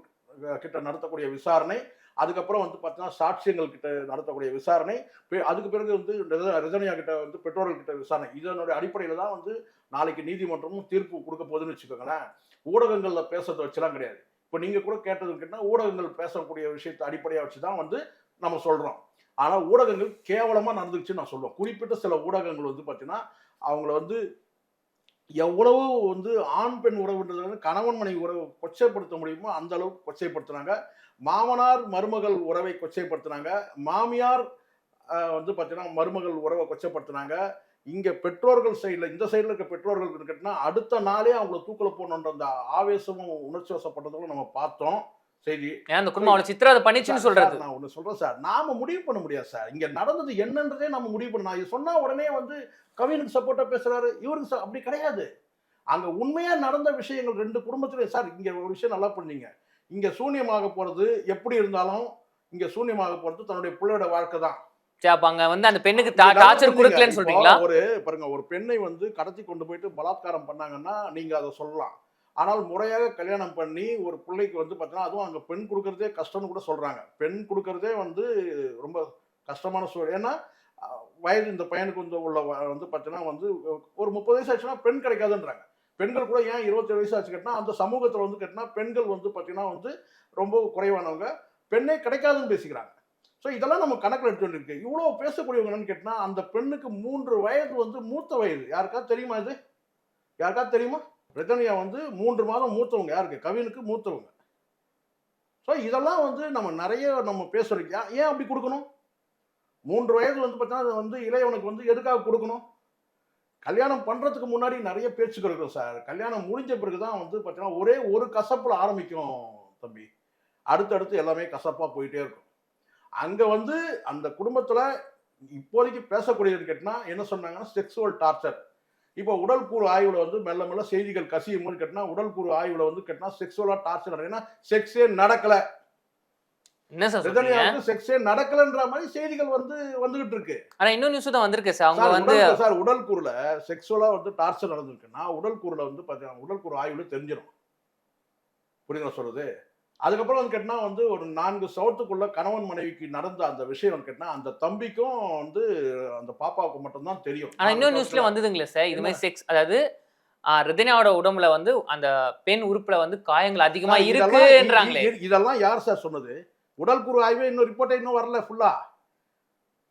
கிட்ட நடத்தக்கூடிய விசாரணை அதுக்கப்புறம் வந்து பார்த்தீங்கன்னா சாட்சியங்கள் கிட்ட நடத்தக்கூடிய விசாரணை அதுக்கு பிறகு வந்து ரஜனியா கிட்ட வந்து பெற்றோர்கள் கிட்ட விசாரணை. இதனுடைய அடிப்படையில் தான் வந்து நாளைக்கு நீதிமன்றமும் தீர்ப்பு கொடுக்க போகுதுன்னு வச்சுக்கோங்களேன். ஊடகங்களில் பேசுறதை வச்சுலாம் கிடையாது. இப்போ நீங்கள் கூட கேட்டது கேட்டால் ஊடகங்கள் பேசக்கூடிய விஷயத்தை அடிப்படையாக வச்சு தான் வந்து நம்ம சொல்கிறோம் ஆனால் ஊடகங்கள் கேவலமாக நடந்துச்சுன்னு நான் சொல்லுவேன். குறிப்பிட்ட சில ஊடகங்கள் வந்து பார்த்தீங்கன்னா அவங்கள வந்து எவ்வளவு வந்து ஆண் பெண் உறவுன்றது வந்து கணவன் மனைவி உறவு கொச்சைப்படுத்த முடியுமோ அந்த அளவுக்கு கொச்சைப்படுத்துனாங்க. மாமனார் மருமகள் உறவை கொச்சைப்படுத்தினாங்க. மாமியார் வந்து பார்த்தீங்கன்னா மருமகள் உறவை கொச்சைப்படுத்துனாங்க. இங்க பெற்றோர்கள் சைடில் இந்த சைடில் இருக்க பெற்றோர்கள் கேட்டினா அடுத்த நாளே அவங்கள தூக்கல போடணுன்ற அந்த ஆவேசமும் உணர்ச்சி வசப்பட்டதும் நம்ம பார்த்தோம். ஏன் அந்த குடும்பம் அவ்வளவு சித்திரவதை பண்ணிச்சுன்னு சார், சொல்றது? சார், நான் ஒண்ணு சொல்றேன் சார். நாம முடிவு பண்ண முடியாது சார். இங்க நடந்தது என்னன்றதே நம்ம முடிவு பண்ண நான் இது சொன்னா உடனே வந்து கவினுக்கு சப்போர்ட்டா பேசுறாரு இவருக்கு அப்படி கிடையாது. அங்க உண்மையா நடந்த விஷயங்கள் ரெண்டு குடும்பத்திலே சார் இங்க ஒரு விஷயம் நல்லா பண்ணீங்க. இங்க சூன்யமாக போறது எப்படி இருந்தாலும் இங்க சூன்யமாக போறது தன்னுடைய பிள்ளையோட வாழ்க்கை தான். சரி அப்ப அங்க வந்து அந்த பெண்ணுக்கு டார்ச்சர். கொடுக்கலன்னு சொல்றீங்களா? ஒரு பாருங்க ஒரு பெண்ணை வந்து கடத்தி கொண்டு போயிட்டு பலாத்காரம் பண்ணாங்கன்னா நீங்க அதை சொல்லலாம். ஆனால் முறையாக கல்யாணம் பண்ணி ஒரு பிள்ளைக்கு வந்து பார்த்தீங்கன்னா அதுவும் அங்கே பெண் கொடுக்கறதே கஷ்டம்னு கூட சொல்றாங்க. பெண் கொடுக்கறதே வந்து ரொம்ப கஷ்டமான சூழல். ஏன்னா வயது இந்த பையனுக்கு வந்து உள்ள வந்து பார்த்தீங்கன்னா வந்து ஒரு முப்பது வயசு ஆச்சுன்னா பெண் கிடைக்காதுன்றாங்க. பெண்கள் கூட ஏன் இருபத்தேழு வயசு ஆச்சு கேட்டினா அந்த சமூகத்தில் வந்து கேட்டினா பெண்கள் வந்து பார்த்தீங்கன்னா வந்து ரொம்ப குறைவானவங்க. பெண்ணே கிடைக்காதுன்னு பேசிக்கிறாங்க. ஸோ இதெல்லாம் நம்ம கணக்கில் எடுத்துகிட்டு இருக்கு இவ்வளோ பேசக்கூடியவங்க என்னன்னு அந்த பெண்ணுக்கு மூன்று வயது வந்து மூத்த வயது. யாருக்காவது தெரியுமா இது? யாருக்காவது தெரியுமா? ரஜினியா வந்து மூன்று மாதம் மூத்தவங்க. யாருக்கு? கவினுக்கு மூத்தவங்க. ஸோ இதெல்லாம் வந்து நம்ம நிறைய நம்ம பேசுறோம். ஏன் ஏன் அப்படி கொடுக்கணும்? மூன்று வயது வந்து பார்த்தீங்கன்னா வந்து இளையவனுக்கு வந்து எதுக்காக கொடுக்கணும்? கல்யாணம் பண்ணுறதுக்கு முன்னாடி நிறைய பேச்சுக்கள் இருக்கும் சார். கல்யாணம் முடிஞ்ச பிறகு தான் வந்து பார்த்தீங்கன்னா ஒரே ஒரு கசப்பில் ஆரம்பிக்கும் தம்பி. அடுத்தடுத்து எல்லாமே கசப்பாக போயிட்டே இருக்கும். அங்க வந்து அந்த குடும்பத்துல இப்போதைக்கு பேசக்கூடியது கேட்டினா என்ன சொன்னாங்கன்னா செக்ஸுவல் டார்ச்சர் இப்போ உடல் கூறு ஆய்வுல வந்து மெல்ல மெல்ல செய்திகள் கசியும் போது கேட்டினா உடல் கூறு ஆய்வுல வந்து கேட்டினா செக்ஸுவலா டார்ச்சர் ஏன்னா செக்ஸே நடக்கல. செக்ஸே நடக்கலன்ற மாதிரி செய்திகள் வந்து வந்துகிட்டு இருக்கு. ஆனா இன்னொரு நியூஸ் தான் வந்திருக்கு சார். அவங்க வந்து உடல் சார் உடல் கூறுல செக்ஸுவலா வந்து டார்ச்சர் நடந்திருக்குன்னா உடல் கூறுல வந்து பாத்தீங்கன்னா உடல் கூறு ஆய்வுல தெரிஞ்சிடும் புரியுங்களா சொல்றது? அதுக்கப்புறம் வந்து கேட்டினா வந்து ஒரு நான்கு சவத்துக்குள்ள கணவன் மனைவிக்கு நடந்த அந்த விஷயம் வந்து கேட்டினா அந்த தம்பிக்கும் வந்து அந்த பாப்பாவுக்கு மட்டும்தான் தெரியும். ஆனா இன்னொரு நியூஸ்ல வந்ததுங்களே சார் இது மாதிரி செக்ஸ் அதாவது ஆஹ், ரிதன்யாவோட உடம்புல வந்து அந்த பெண் உறுப்புல வந்து காயங்கள் அதிகமா இருக்குன்றாங்களே. இதெல்லாம் யார் சார் சொன்னது? உடல் கூறு ஆய்வே இன்னும் ரிப்போர்ட்டே இன்னும் வரல ஃபுல்லா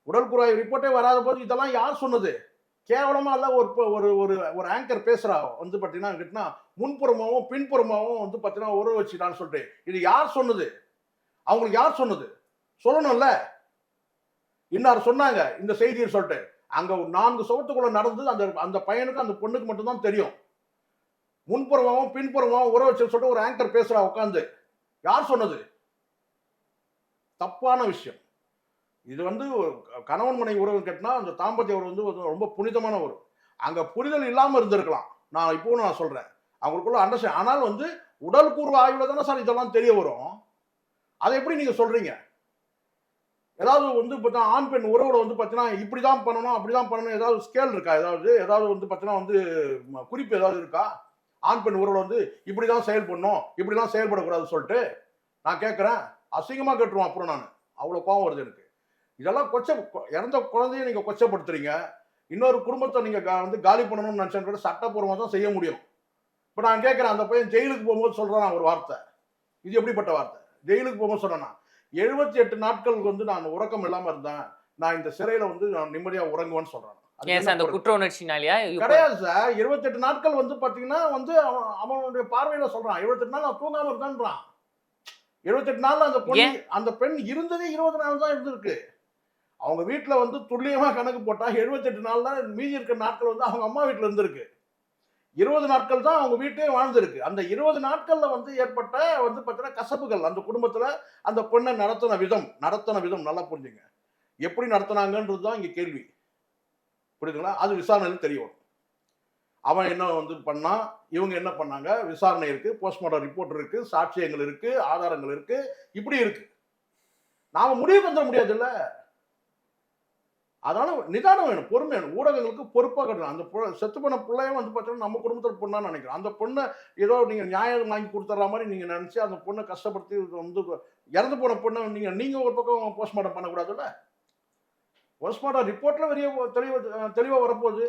உடல் கூறு ஆய்வு ரிப்போர்ட்டே வராத போது இதெல்லாம் யார் சொன்னது? கேவலமாக இல்ல ஒரு ஒரு ஒரு ஒரு ஆங்கர் பேசுகிறா வந்து பார்த்தீங்கன்னா கேட்டினா முன்புறமாகவும் பின்புறமாகவும் வந்து பார்த்தீங்கன்னா உறவு வச்சுட்டான்னு சொல்லிட்டு இது யார் சொன்னது? அவங்களுக்கு யார் சொன்னது? சொல்லணும்ல. இன்னார் சொன்னாங்க இந்த செய்தியை சொல்லிட்டு அங்கே ஒரு நான்கு சுவத்துக்குள்ள நடந்தது அந்த அந்த பையனுக்கு அந்த பொண்ணுக்கு மட்டும்தான் தெரியும். முன்புறமாகவும் பின்புறமாகவும் உறவு வச்சு சொல்லிட்டு ஒரு ஆங்கர் பேசுகிறா உட்காந்து யார் சொன்னது? தப்பான விஷயம். இது வந்து க- கணவன் மனை உறவு கேட்டினா அந்த தாம்பத்திய உறவு வந்து ரொம்ப புனிதமான உறவு. அங்கே புரிதல் இல்லாமல் இருந்திருக்கலாம். நான் இப்போ நான் சொல்கிறேன் அவங்களுக்குள்ள அண்டர்ஸ்டாண்ட் ஆனால் வந்து உடல் கூர்வ ஆய்வில் தானே சார் இதெல்லாம் தெரிய வரும். அதை எப்படி நீங்கள் சொல்கிறீங்க ஏதாவது வந்து பார்த்தா ஆண் பெண் உறவுல வந்து பார்த்தீங்கன்னா இப்படி தான் பண்ணணும் அப்படி தான் பண்ணணும் ஏதாவது ஸ்கேல் இருக்கா? ஏதாவது ஏதாவது வந்து பார்த்தீங்கன்னா வந்து குறிப்பு ஏதாவது இருக்கா? ஆண் பெண் உறவுல வந்து இப்படி தான் செயல்படணும் இப்படி தான் செயல்படக்கூடாதுன்னு சொல்லிட்டு நான் கேட்குறேன். அசிங்கமாக கேட்டுருவோம் அப்புறம் நான். அவ்வளோ கோவம் வருது எனக்கு. இதெல்லாம் கொச்சை இறந்த குழந்தைய நீங்கள் கொச்சப்படுத்துறீங்க. இன்னொரு குடும்பத்தை நீங்கள் வந்து காலி பண்ணணும்னு நினச்சா கூட சட்டப்பூர்வமாக தான் செய்ய முடியும். இப்போ நான் கேட்குறேன் அந்த பையன் ஜெயிலுக்கு போகும்போது சொல்கிறான் ஒரு வார்த்தை? இது எப்படிப்பட்ட வார்த்தை? ஜெயிலுக்கு போகும்போது சொல்கிறேன்னா எழுபத்தி எட்டு நாட்களுக்கு வந்து நான் உறக்கம் இல்லாமல் இருந்தேன். நான் இந்த சிறையில் வந்து நான் நிம்மதியாக உறங்குவேன்னு சொல்கிறேன் அந்த குற்ற உணர்ச்சினாலயா? கிடையாது சார். இருபத்தெட்டு நாட்கள் வந்து பாத்தீங்கன்னா வந்து அவன் அவனுடைய பார்வையில சொல்றான். இருபத்தெட்டு நாள் நான் தூங்காம இருக்கான்றான் இருபத்தெட்டு நாள்ல அந்த பொண்ணு? அந்த பெண் இருந்ததே இருபது நாள் தான் இருந்திருக்கு. அவங்க வீட்டில் வந்து துல்லியமாக கணக்கு போட்டால் எழுபத்தெட்டு நாள் தான் மீதி இருக்கிற நாட்கள் வந்து அவங்க அம்மா வீட்டில் இருந்திருக்கு. இருபது நாட்கள் தான் அவங்க வீட்டே வாழ்ந்திருக்கு. அந்த இருபது நாட்களில் வந்து ஏற்பட்ட வந்து பார்த்தீங்கன்னா கசப்புகள். அந்த குடும்பத்தில் அந்த பொண்ணை நடத்தின விதம் நடத்தின விதம் நல்லா புரிஞ்சுங்க. எப்படி நடத்தினாங்கன்றது தான் இங்கே கேள்வி. புரியுதுங்களா? அது விசாரணையில் தெரிய வரும். அவன் என்ன வந்து பண்ணான் இவங்க என்ன பண்ணாங்க? விசாரணை இருக்குது போஸ்ட்மார்ட்டம் ரிப்போர்ட் இருக்குது சாட்சியங்கள் இருக்குது ஆதாரங்கள் இருக்குது இப்படி இருக்குது நாம் முடிவு வந்துட முடியாதுல்ல? அதனால நிதானம் வேணும் பொறுமை வேணும். ஊடகங்களுக்கு பொறுப்பாக கட்டணும். அந்த செத்து போன பிள்ளையும் வந்து பார்த்தீங்கன்னா நம்ம குடும்பத்தில் பொண்ணான்னு நினைக்கிறோம். அந்த பொண்ணை ஏதோ நீங்கள் நியாயம் வாங்கி கொடுத்துட்ற மாதிரி நீங்கள் நினச்சி அந்த பொண்ணை கஷ்டப்படுத்தி வந்து இறந்து போன பொண்ணை நீங்கள் நீங்கள் ஒரு பக்கம் போஸ்ட்மார்ட்டம் பண்ணக்கூடாதுல்ல? போஸ்ட்மார்ட்டம் ரிப்போர்ட்டில் வெளியே தெளிவ தெளிவாக வரப்போகுது.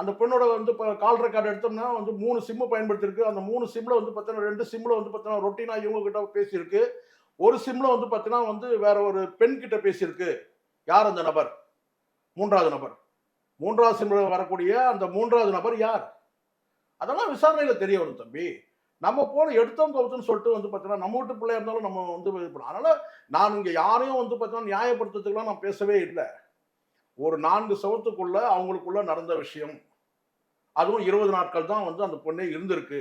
அந்த பெண்ணோட வந்து இப்போ கால் ரெக்கார்டு எடுத்தோம்னா வந்து மூணு சிம்மு பயன்படுத்தியிருக்கு. அந்த மூணு சிம்மில் வந்து பார்த்தீங்கன்னா ரெண்டு சிம்மில் வந்து பார்த்தீங்கன்னா ரொட்டீனாக இவங்ககிட்ட பேசியிருக்கு. ஒரு சிம்மில் வந்து பார்த்தீங்கன்னா வந்து வேற ஒரு பெண் கிட்ட பேசியிருக்கு. யார் அந்த நபர்? மூன்றாவது நபர். மூன்றாவது சிம்மில் வரக்கூடிய அந்த மூன்றாவது நபர் யார்? அதெல்லாம் விசாரணையில் தெரிய வரும் தம்பி. நம்ம போன எடுத்தோம் கவுத்துன்னு சொல்லிட்டு வந்து பார்த்தீங்கன்னா நம்ம வீட்டு பிள்ளையா இருந்தாலும் நம்ம வந்து இது பண்ணலாம் அதனால நான் இங்கே யாரையும் வந்து பார்த்தீங்கன்னா நியாயப்படுத்துறதுக்குலாம் நான் பேசவே இல்லை. ஒரு நான்கு சவத்துக்குள்ள அவங்களுக்குள்ள நடந்த விஷயம். அதுவும் இருபது நாட்கள் தான் வந்து அந்த பொண்ணே இருந்திருக்கு.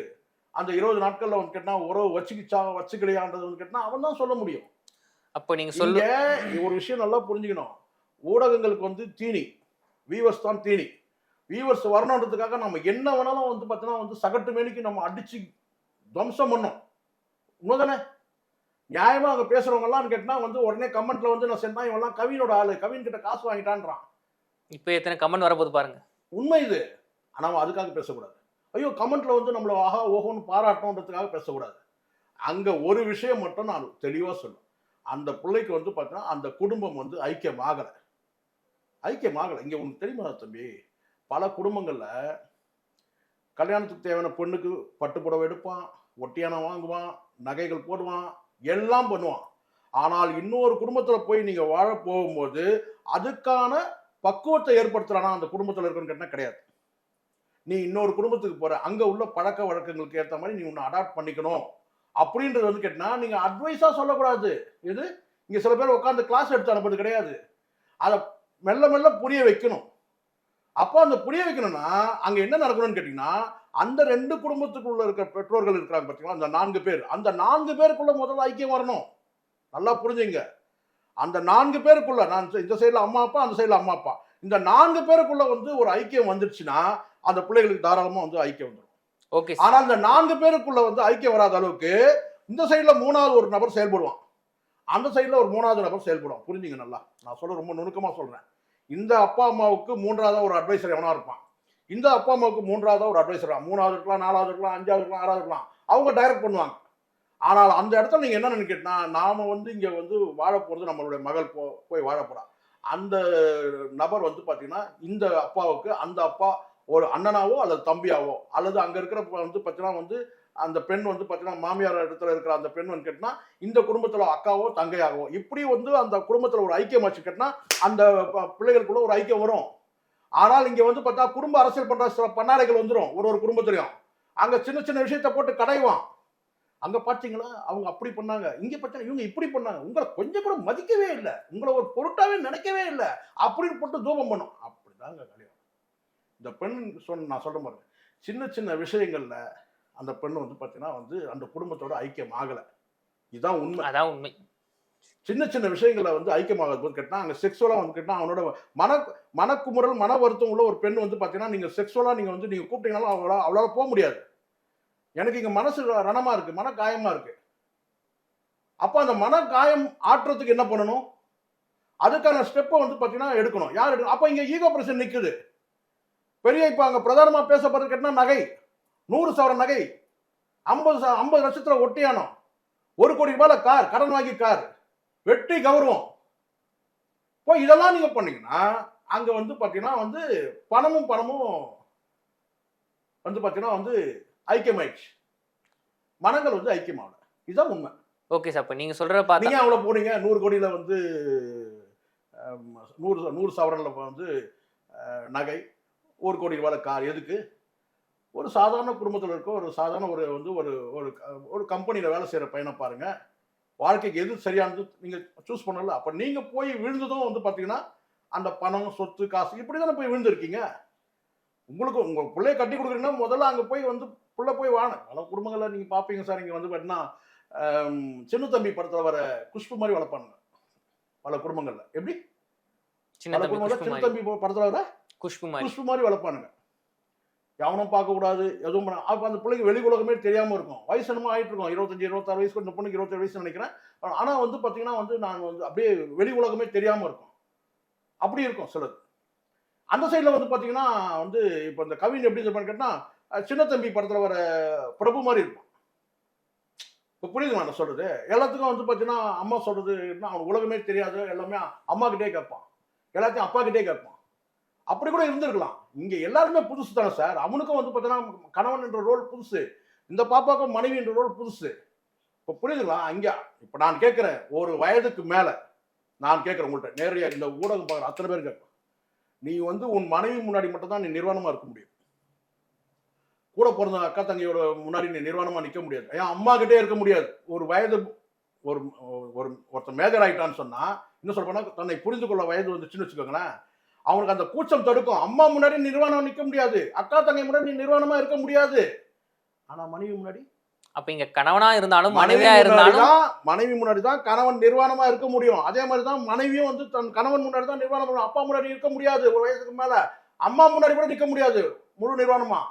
அந்த இருபது நாட்கள்ல வந்து கேட்டா உறவு வச்சுக்கிச்சா வச்சுக்கலையான்றது வந்து கேட்டா அவன் தான் சொல்ல முடியும். அப்போ நீங்க சொல்லு இங்க ஒரு விஷயம் நல்லா புரிஞ்சுக்கணும். ஊடகங்களுக்கு வந்து தீனி. வீவர்ஸ் தான் தீனி. வீவர்ஸ் வரணுன்றதுக்காக நம்ம என்ன வேணாலும் வந்து பார்த்தீங்கன்னா வந்து சகட்டு மேனிக்கு நம்ம அடிச்சு துவம்சம் பண்ணோம். உண்மைதானே? நியாயமா அங்க பேசுறவங்க எல்லாம் கேட்டா வந்து உடனே கமெண்ட்ல வந்து நான் சென்னா இவெல்லாம் கவினோட ஆளு கவின் கிட்ட காசு வாங்கிட்டான்றான். இப்போ எத்தனை கமெண்ட் வரப்போது பாருங்க. உண்மை இது. ஆனா அவன் அதுக்காக பேசக்கூடாது. ஐயோ கமெண்ட்ல வந்து நம்மள ஆஹா ஓஹோன்னு பாராட்டணுன்றதுக்காக பேசக்கூடாது. அங்க ஒரு விஷயம் மட்டும் நான் தெளிவா சொல்லுவேன் அந்த பிள்ளைக்கு வந்து பார்த்தீங்கன்னா அந்த குடும்பம் வந்து ஐக்கியமாகலை. ஐக்கியமாகலை. இங்கே உனக்கு தெரியுமா தம்பி? பல குடும்பங்களில் கல்யாணத்துக்கு தேவையான பொண்ணுக்கு பட்டு புடவை எடுப்பான் ஒட்டியானம் வாங்குவான் நகைகள் போடுவான் எல்லாம் பண்ணுவான். ஆனால் இன்னொரு குடும்பத்தில் போய் நீங்கள் வாழ போகும்போது அதுக்கான பக்குவத்தை ஏற்படுத்துறானா அந்த குடும்பத்தில் இருக்கணும்னு கேட்டால் கிடையாது. நீ இன்னொரு குடும்பத்துக்கு போகிற அங்கே உள்ள பழக்க வழக்கங்களுக்கு ஏற்ற மாதிரி நீ ஒன்று அடாப்ட் பண்ணிக்கணும். அப்படின்றது வந்து கேட்டால் நீங்கள் அட்வைஸாக சொல்லக்கூடாது. இது இங்கே சில பேர் உட்காந்து கிளாஸ் எடுத்து அனுப்புறது கிடையாது. அதை மெல்ல மெல்ல புரிய வைக்கணும். அப்போ அந்த புரிய வைக்கணும்னா அங்க என்ன நடக்கணும்னு கேட்டீங்கன்னா அந்த ரெண்டு குடும்பத்துக்குள்ள இருக்க பெற்றோர்கள் இருக்கிறாங்க பார்த்தீங்களா அந்த நான்கு பேர். அந்த நான்கு பேருக்குள்ள முதல்ல ஐக்கியம் வரணும். நல்லா புரிஞ்சுங்க. அந்த நான்கு பேருக்குள்ள நான் இந்த சைடுல அம்மா அப்பா அந்த சைடுல அம்மா அப்பா. இந்த நான்கு பேருக்குள்ள வந்து ஒரு ஐக்கியம் வந்துருச்சுன்னா அந்த பிள்ளைகளுக்கு தாராளமா வந்து ஐக்கியம் வந்துடும் ஓகே ஆனால் இந்த நான்கு பேருக்குள்ள வந்து ஐக்கியம் வராத அளவுக்கு இந்த சைடுல மூணாவது ஒரு நபர் செயல்படுவான். அந்த சைடில் ஒரு மூணாவது நபர் செயல்படும். புரிஞ்சுங்க நல்லா. நான் சொல்ல ரொம்ப நுணுக்கமாக சொல்கிறேன் இந்த அப்பா அம்மாவுக்கு மூன்றாவதாக ஒரு அட்வைசர் எவனா இருப்பான்? இந்த அப்பா அம்மாவுக்கு மூன்றாவதாக ஒரு அட்வைசர் மூணாவது இருக்கலாம் நாலாவது இருக்கலாம் அஞ்சாவது இருக்கலாம் ஆறாவது இருக்கலாம். அவங்க டைரக்ட் பண்ணுவாங்க. ஆனால் அந்த இடத்துல நீங்கள் என்ன நினைக்கிட்டா நாம் வந்து இங்கே வந்து வாழ போகிறது நம்மளுடைய மகள் போ போய் வாழ அந்த நபர் வந்து பார்த்தீங்கன்னா இந்த அப்பாவுக்கு அந்த அப்பா ஒரு அண்ணனாவோ அல்லது தம்பியாவோ அல்லது அங்கே இருக்கிற வந்து பார்த்தீங்கன்னா வந்து அந்த பெண் வந்து பார்த்தீங்கன்னா மாமியார் இடத்துல இருக்கிற அந்த பெண் வந்து கேட்டினா இந்த குடும்பத்தில் அக்காவோ தங்கையாகவோ இப்படி வந்து அந்த குடும்பத்தில் ஒரு ஐக்கியம் வச்சு கேட்டினா அந்த பிள்ளைகளுக்குள்ள ஒரு ஐக்கியம் வரும். ஆனால் இங்கே வந்து பார்த்தா குடும்ப அரசியல் பண்ணுற சில பண்ணாடைகள் வந்துடும் ஒரு ஒரு குடும்பத்திலையும். அங்கே சின்ன சின்ன விஷயத்த போட்டு கடைவான். அங்கே பார்த்தீங்களா அவங்க அப்படி பண்ணாங்க. இங்கே பார்த்தா இவங்க இப்படி பண்ணாங்க. உங்களை கொஞ்சம் கூட மதிக்கவே இல்லை. உங்களை ஒரு பொருட்டாவே நினைக்கவே இல்லை. அப்படின்னு போட்டு தூபம் பண்ணும். அப்படிதாங்க கல்யாணம். இந்த பெண் சொன்ன நான் சொல்ல பாருங்க சின்ன சின்ன விஷயங்களில் அந்த பெண் வந்து பார்த்தீங்கன்னா வந்து அந்த குடும்பத்தோட ஐக்கியம் ஆகலை இதுதான் உண்மை. அதான் உண்மை. சின்ன சின்ன விஷயங்களை வந்து ஐக்கியமாகிறது போது கேட்டால் அங்கே செக்ஸுவலாக வந்து கேட்டால் அவனோட மன மனக்குமுறல் மன வருத்தம் உள்ள ஒரு பெண் வந்து பார்த்தீங்கன்னா நீங்கள் செக்ஸுவலாக நீங்கள் வந்து நீங்கள் கூப்பிட்டீங்கனாலும் அவங்களால அவளால போக முடியாது. எனக்கு இங்கே மனசு ரணமாக இருக்கு மன காயமாக இருக்கு. அப்போ அந்த மன காயம் ஆற்றுறதுக்கு என்ன பண்ணணும்? அதுக்கான ஸ்டெப்பை வந்து பார்த்தீங்கன்னா எடுக்கணும். யார் எடுக்கணும் அப்போ இங்கே ஈகோ பிரச்சனை நிற்குது பெரிய இப்போ அங்கே பிரதானமாக பேசப்படுறது கேட்டால் நகை. நூறு சவரன் நகை ஐம்பது ஐம்பது லட்சத்தில் ஒட்டியானம் ஒரு கோடி ரூபாயில கார் கடன் வாங்கி கார் வெற்றி கௌரவம் இப்போ இதெல்லாம் நீங்க பண்ணீங்கன்னா அங்க வந்து பாத்தீங்கன்னா வந்து பணமும் பணமும் வந்து பாத்தீங்கன்னா வந்து ஐக்கியமாயிடுச்சு. மனங்கள் வந்து ஐக்கியமாகல. இதுதான் உண்மை. ஓகே சார் இப்போ நீங்க சொல்றத பார்த்தா நீங்க அவ்வளவு போனீங்க? நூறு கோடியில வந்து நூறு நூறு சவரன்ல வந்து நகை ஒரு கோடி ரூபாயில கார் எதுக்கு? ஒரு சாதாரண குடும்பத்தில் இருக்க ஒரு சாதாரண ஒரு வந்து ஒரு ஒரு ஒரு கம்பெனியில் வேலை செய்கிற பையனை பாருங்க. வாழ்க்கைக்கு எது சரியானது நீங்கள் சூஸ் பண்ணல. அப்போ நீங்கள் போய் விழுந்ததும் வந்து பார்த்தீங்கன்னா அந்த பணம் சொத்து காசு இப்படி தானே போய் விழுந்திருக்கீங்க? உங்களுக்கு உங்கள் பிள்ளைய கட்டி கொடுக்குறீங்கன்னா முதல்ல அங்கே போய் வந்து பிள்ளை போய் வாங்க. பல குடும்பங்களில் நீங்கள் பார்ப்பீங்க சார். இங்கே வந்து பார்த்தீங்கன்னா சின்ன தம்பி படத்தில் வர குஷ்பு மாதிரி வளர்ப்பானுங்க. பல குடும்பங்கள்ல. எப்படி? சின்ன தம்பி படத்தில் வர குஷ்பு மாதிரி. குஷ்பு மாதிரி வளர்ப்பானுங்க. எவனும் பார்க்கக்கூடாது எதுவும் பண்ண அப்போ அந்த பிள்ளைக்கு வெளி உலகமே தெரியாமல் இருக்கும். வயசு என்னமோ ஆகிட்டு இருக்கும். இருபத்தஞ்சி இருபத்தாறு வயசு இந்த பொண்ணுக்கு இருபத்தேழு வயசு நினைக்கிறேன். ஆனால் வந்து பார்த்தீங்கன்னா வந்து நான் வந்து அப்படியே வெளி உலகமே தெரியாமல் இருக்கும். அப்படி இருக்கும் சிலது. அந்த சைடில் வந்து பார்த்தீங்கன்னா வந்து இப்போ இந்த கவின் எப்படி சொல்லுவான்னு கேட்டால் சின்ன தம்பி படத்தில் வர பிரபு மாதிரி இருக்கும் இப்போ புரியுது நான் சொல்கிறது எல்லாத்துக்கும் வந்து பார்த்தீங்கன்னா அம்மா சொல்கிறது என்ன அவனுக்கு உலகமே தெரியாது எல்லாமே அம்மாக்கிட்டே கேட்பான். எல்லாத்தையும் அப்பாக்கிட்டே கேட்பான். அப்படி கூட இருந்திருக்கலாம். இங்க எல்லாருமே புதுசு தானே சார். அவனுக்கும் வந்து பார்த்தீங்கன்னா கணவன் என்ற ரோல் புதுசு. இந்த பாப்பாக்கும் மனைவி என்ற ரோல் புதுசு. இப்போ புரியுதுங்களா? அங்கே இப்போ நான் கேட்குறேன் ஒரு வயதுக்கு மேலே நான் கேட்குறேன் உங்கள்கிட்ட நேரடியாக இந்த ஊடகம் பார்க்குற அத்தனை பேர் கேட்கும் நீ வந்து உன் மனைவி முன்னாடி மட்டும்தான் நீ நிர்வாணமாக இருக்க முடியும். கூட பிறந்த அக்கா தங்கையோட முன்னாடி நீ நிர்வாணமாக நிற்க முடியாது. ஏன் அம்மா கிட்டே இருக்க முடியாது. ஒரு வயது ஒரு ஒரு ஒருத்தன் மேஜர் ஆகிட்டான்னு சொன்னால் இன்னும் சொல்ல போனால் தன்னை புரிந்து கொள்ள வயது வந்துச்சுன்னு வச்சுக்கோங்களேன். அவனுக்கு அந்த கூச்சம் தடுக்கும். அம்மா முன்னாடி நிர்வாணம் நிற்க முடியாது. அக்கா தங்கை முன்னாடி நிர்வாணமா இருக்க முடியாது. ஆனா மனைவி முன்னாடி? அப்ப இங்க கணவனா இருந்தாலும் மனைவி மனைவியா இருந்தாலும் மனைவி முன்னாடி தான் கணவன் நிர்வாணமா இருக்க முடியும். அதே மாதிரி தான் மனைவியும் வந்து தன் கணவன் முன்னாடி தான் நிர்வாணம் பண்ணணும் அப்பா முன்னாடி இருக்க முடியாது ஒரு வயசுக்கு மேல. அம்மா முன்னாடி கூட நிற்க முடியாது முழு நிர்வாணமா.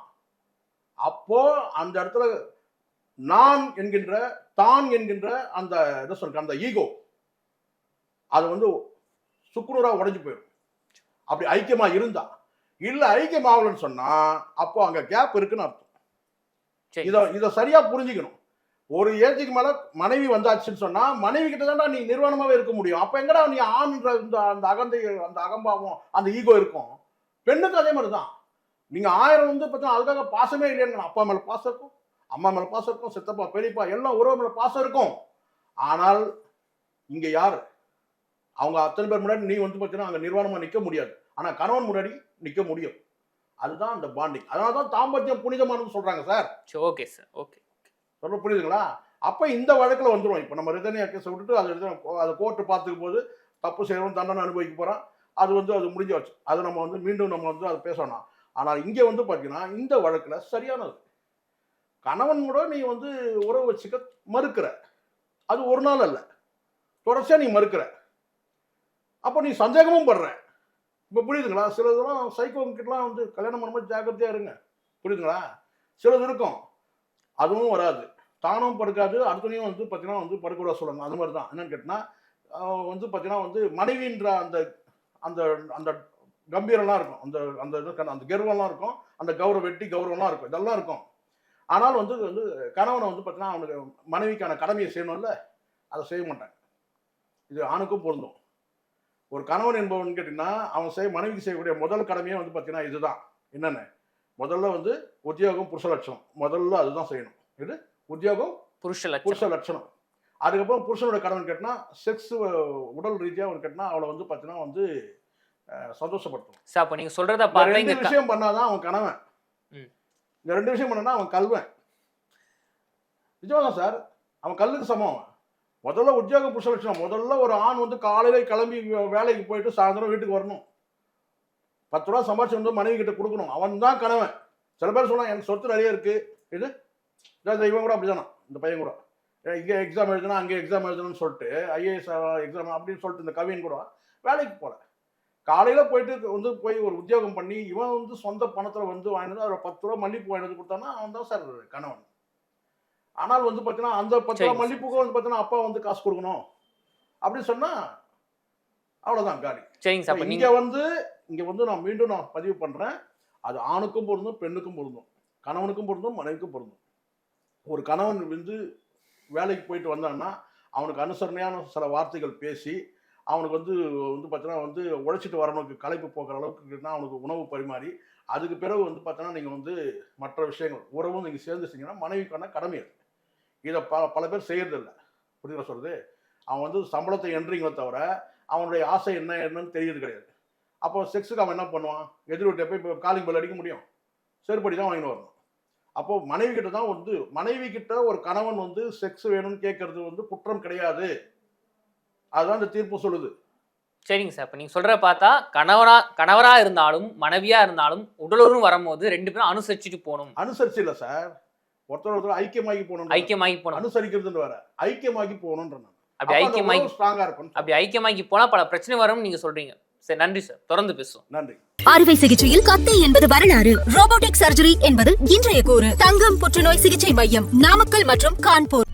அப்போ அந்த இடத்துல நான் என்கின்ற தான் என்கின்ற அந்த என்ன சொல்ற அந்த ஈகோ அது வந்து சுக்குநூறா உடைஞ்சு போயிடும் அப்படி ஐக்கியமா இருந்தா? இல்ல ஐக்கியமாகலன்னு சொன்னா அப்போ அங்க கேப் இருக்குன்னு அர்த்தம். இத இத சரியா புரிஞ்சுக்கணும். ஒரு ஏஜுக்கு மேல மனைவி வந்தாச்சுன்னு சொன்னா மனைவி கிட்ட தான்டா நீ நிர்வாணமாவே இருக்க முடியும். அப்ப எங்கடா நீ ஆண்ன்ற இந்த அந்த அகந்தை அந்த அகம்பாவம் அந்த ஈகோ இருக்கும்? பெண்ணுக்கு அதே மாதிரி தான். நீங்க ஆயிரம் வந்து பார்த்தா அதுக்காக பாசமே இல்லைன்னு அப்பா மேல பாசம் இருக்கும் அம்மா மேல பாசம் இருக்கும் சித்தப்பா பெரியப்பா எல்லாம் உறவு மேல பாசம் இருக்கும். ஆனால் இங்க யாரு? அவங்க அத்தனை பேர் முன்னாடி நீ வந்து பார்த்தீங்கன்னா அங்க நிர்வாணமா நிக்க முடியாது. ஆனா கணவன் முன்னாடி நிக்க முடியும். அதுதான் அந்த பாண்டிங் அதனால தான் தாம்பத்தியம் புனிதமானது சொல்றாங்க சார் ஓகே சார் ஓகே சொல்ல புரியுதுங்களா? அப்ப இந்த வழக்குல வந்துரும். இப்போ நம்ம ரிதனியா கேஸை விட்டுட்டு அதை எடுத்து அதை கோர்ட்டு பார்த்துக்க போது தப்பு செய்யறோம் தண்டனை அனுபவிக்க போறோம் அது வந்து அது முடிஞ்சு வச்சு அது நம்ம வந்து மீண்டும் நம்ம வந்து அதை பேசணும் ஆனால் இங்கே வந்து பார்த்தீங்கன்னா இந்த வழக்குல சரியானது. கணவன் கூட நீ வந்து உறவு வச்சுக்க மறுக்கிற. அது ஒரு நாள் அல்ல. தொடர்ச்சியா நீ மறுக்கிற. அப்போ நீ சந்தேகமும் படுற. இப்போ புரியுதுங்களா? சில இதெல்லாம் சைக்கோங்கிட்டலாம் வந்து கல்யாணம் பண்ணும்போது ஜாக்கிரதையாக இருங்க. புரியுதுங்களா? சிலது இருக்கும். அதுவும் வராது. தானும் படுக்காது அடுத்தனையும் வந்து பார்த்தீங்கன்னா வந்து படுக்கூட சொல்லணும் அது மாதிரி தான். என்னன்னு கேட்டினா வந்து பார்த்தீங்கன்னா வந்து மனைவின்ற அந்த அந்த அந்த கம்பீரம்லாம் இருக்கும். அந்த அந்த இது அந்த கர்வம்லாம் இருக்கும். அந்த கௌரவ வெட்டி கௌரவம்லாம் இருக்கும். இதெல்லாம் இருக்கும். ஆனால் வந்து வந்து கணவனை வந்து பார்த்தீங்கன்னா அவனுக்கு மனைவிக்கான கடமையை செய்யணும்ல. அதை செய்ய மாட்டாங்க இது ஆணுக்கும் பொருந்தும். ஒரு கணவன் என்பவன் கேட்டிங்கன்னா அவன் செய்ய மனைவிக்கு செய்யக்கூடிய முதல் கடமையே வந்து பார்த்தீங்கன்னா இதுதான். என்னென்ன? முதல்ல வந்து உத்தியோகம் புருஷ லட்சணம். முதல்ல அதுதான் செய்யணும். இது உத்தியோகம் புருஷ புருஷ லட்சணம். அதுக்கப்புறம் புருஷனோட கடவுள் கேட்டினா செக்ஸ் உடல் ரீதியாக அவன் கேட்டினா அவளை வந்து பார்த்தீங்கன்னா வந்து அஹ், சந்தோஷப்படுத்தணும் சார் அப்ப நீங்க சொல்றத இந்த பார்த்தா ரெண்டு விஷயம் பண்ணாதான் அவன் கணவன். இந்த ரெண்டு விஷயம் பண்ணா அவன் கல்வன். நிஜமாதான் சார்? அவன் கல்லுக்கு சமம் அவன். முதல்ல உத்தியோக புருஷ லட்சணம் முதல்ல ஒரு ஆண் வந்து காலையில் கிளம்பி வேலைக்கு போயிட்டு சாயந்தரம் வீட்டுக்கு வரணும். பத்து ரூபா சம்பாதிச்சு வந்து மனைவி கிட்ட கொடுக்கணும். அவன் தான் கணவன். சில பேர் சொல்லலாம் எனக்கு சொத்து நிறைய இருக்கு. இது? இந்த இவன் கூட அப்படிதானா? இந்த பையன் கூட. ஏன் இங்கே எக்ஸாம் எழுதணும் அங்கே எக்ஸாம் எழுதணும்னு சொல்லிட்டு ஐஏஎஸ் எக்ஸாம் அப்படின்னு சொல்லிட்டு இந்த கவின் கூட வேலைக்கு போல. காலையில் போயிட்டு வந்து போய் ஒரு உத்தியோகம் பண்ணி இவன் வந்து சொந்த பணத்தில் வந்து வாங்கினது ஒரு பத்து ரூபா மல்லிப்பூ வாங்கினது கொடுத்தானா அவன் தான் சார் கணவன். ஆனால் வந்து பார்த்தீங்கன்னா அந்த பத்து ரூபா சரி. மல்லிப்பூக்கு வந்து பார்த்தீங்கன்னா அப்பா வந்து காசு கொடுக்கணும். அப்படின்னு சொன்னா அவ்வளவுதான் காலி. சரிங்க இங்க வந்து இங்க வந்து நான் மீண்டும் நான் பதிவு பண்றேன். அது ஆணுக்கும் பொருந்தும் பெண்ணுக்கும் பொருந்தும். கணவனுக்கும் பொருந்தும் மனைவிக்கும் பொருந்தும். ஒரு கணவன் வந்து வேலைக்கு போயிட்டு வந்தான்னா அவனுக்கு அனுசரணையான சில வார்த்தைகள் பேசி அவனுக்கு வந்து வந்து பார்த்தீங்கன்னா வந்து உழைச்சிட்டு வரவனுக்கு களைப்பு போக்குற அளவுக்கு அவனுக்கு உணவு பரிமாறி அதுக்கு பிறகு வந்து பார்த்தீங்கன்னா நீங்கள் வந்து மற்ற விஷயங்கள் உறவும் நீங்கள் சேர்ந்து செஞ்சீங்கன்னா மனைவிக்கான கடமை அது. இதை பல பல பேர் செய்யறதில்ல. புரியுதா சொல்றது? அவன் வந்து சம்பளத்தை என்றீங்களே தவிர அவனுடைய ஆசை என்ன என்னன்னு தெரியுது கிடையாது. அப்போ செக்ஸுக்கு அவன் என்ன பண்ணுவான்? எதிர் வீட்டை போய் இப்போ காலிங் பெல் அடிக்க முடியும். செருப்படி தான் வாங்கிட்டு வரணும். அப்போ மனைவி கிட்ட தான் வந்து மனைவி கிட்ட ஒரு கணவன் வந்து செக்ஸ் வேணும்னு கேட்கறது வந்து குற்றம் கிடையாது. அதுதான் இந்த தீர்ப்பு சொல்லுது. சரிங்க சார். அப்ப நீங்க சொல்றத பார்த்தா கணவரா கணவரா இருந்தாலும் மனைவியா இருந்தாலும் உடலுறவு வரும்போது ரெண்டு பேரும் அனுசரிச்சுட்டு போகணும். அனுசரிச்சு இல்லை சார். ஒருத்தர் ஒருத்தர் ஐக்கியமாகி போகணும் ஐக்கியமாகி போகணும். அனுசரிக்கிறதுன்னு வேற. ஐக்கியமாகி போகணுன்ற அப்படி ஐக்கியமாகி ஸ்ட்ராங்கா இருக்கும் அப்படி ஐக்கியமாகி போனா பல பிரச்சனை வரும்னு நீங்க சொல்றீங்க. சரி நன்றி சார். தொடர்ந்து பேசுவோம். நன்றி. அறுவை சிகிச்சையில் கத்தை என்பது வரலாறு. ரோபோட்டிக் சர்ஜரி என்பது இன்றைய கூறு. தங்கம் புற்றுநோய் சிகிச்சை மையம் நாமக்கல் மற்றும் கான்பூர்.